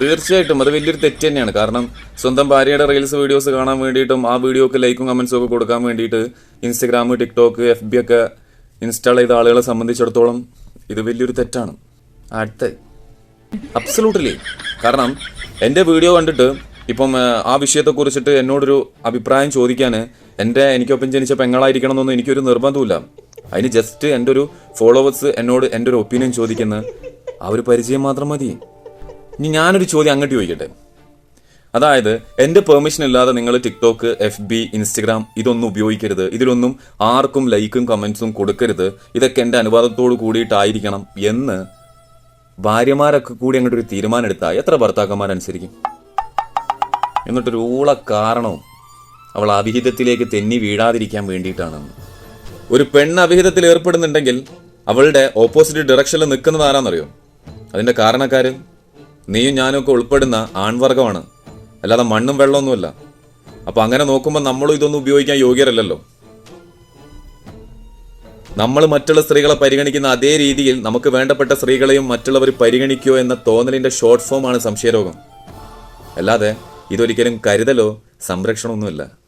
തീർച്ചയായിട്ടും. അത് വലിയൊരു തെറ്റ് തന്നെയാണ്. കാരണം സ്വന്തം ഭാര്യയുടെ റീൽസ് വീഡിയോസ് കാണാൻ വേണ്ടിയിട്ടും ആ വീഡിയോക്ക് ലൈക്കും കമന്റ്സും ഒക്കെ കൊടുക്കാൻ വേണ്ടിയിട്ട് ഇൻസ്റ്റഗ്രാം ടിക്ടോക്ക് എഫ് ബി ഒക്കെ ഇൻസ്റ്റാൾ ചെയ്ത ആളുകളെ സംബന്ധിച്ചിടത്തോളം ഇത് വലിയൊരു തെറ്റാണ്. അടുത്ത അബ്സലൂട്ട്ലി കാരണം എന്റെ വീഡിയോ കണ്ടിട്ട് ഇപ്പം ആ, ആ വിഷയത്തെ കുറിച്ചിട്ട് എന്നോടൊരു അഭിപ്രായം ചോദിക്കാൻ എന്റെ എനിക്കൊപ്പം ജനിച്ച പെങ്ങളായിരിക്കണം എന്നൊന്നും എനിക്കൊരു നിർബന്ധമില്ല അതിന് ജസ്റ്റ് എന്റെ ഒരു ഫോളോവേഴ്സ് എന്നോട് എന്റെ ഒരു ഒപ്പീനിയൻ ചോദിക്കുന്ന ആ ഒരു പരിചയം മാത്രം മതി. ഇനി ഞാനൊരു ചോദ്യം അങ്ങോട്ട് ചോദിക്കട്ടെ. അതായത് എന്റെ പെർമിഷൻ ഇല്ലാതെ നിങ്ങൾ ടിക്ടോക്ക് എഫ് ബി ഇൻസ്റ്റഗ്രാം ഇതൊന്നും ഉപയോഗിക്കരുത്. ഇതിലൊന്നും ആർക്കും ലൈക്കും കമൻസും കൊടുക്കരുത്. ഇതൊക്കെ എന്റെ അനുവാദത്തോട് കൂടിയിട്ടായിരിക്കണം എന്ന് ഭാര്യമാരൊക്കെ കൂടി അങ്ങോട്ട് ഒരു തീരുമാനം എടുത്താൽ എത്ര ഭർത്താക്കന്മാരനുസരിക്കും? എന്നിട്ടൊരു ഊള കാരണവും അവൾ അവിഹിതത്തിലേക്ക് തെന്നി വീഴാതിരിക്കാൻ വേണ്ടിയിട്ടാണ്. ഒരു പെണ്ണ് അവിഹിതത്തിൽ ഏർപ്പെടുന്നുണ്ടെങ്കിൽ അവളുടെ ഓപ്പോസിറ്റ് ഡയറക്ഷനിൽ നിൽക്കുന്നത് ആരാന്നറിയോ? അതിന്റെ കാരണക്കാര് നീയും ഞാനും ഒക്കെ ഉൾപ്പെടുന്ന ആൺവർഗമാണ് അല്ലാതെ മണ്ണും വെള്ളമൊന്നുമല്ല. അപ്പൊ അങ്ങനെ നോക്കുമ്പോൾ നമ്മളും ഇതൊന്നും ഉപയോഗിക്കാൻ യോഗ്യരല്ലല്ലോ. നമ്മൾ മറ്റുള്ള സ്ത്രീകളെ പരിഗണിക്കുന്ന അതേ രീതിയിൽ നമുക്ക് വേണ്ടപ്പെട്ട സ്ത്രീകളെയും മറ്റുള്ളവർ പരിഗണിക്കുമോ എന്ന തോന്നലിന്റെ ഷോർട്ട് ഫോമാണ് സംശയരോഗം. അല്ലാതെ ഇതൊരിക്കലും കരുതലോ സംരക്ഷണമൊന്നുമല്ല.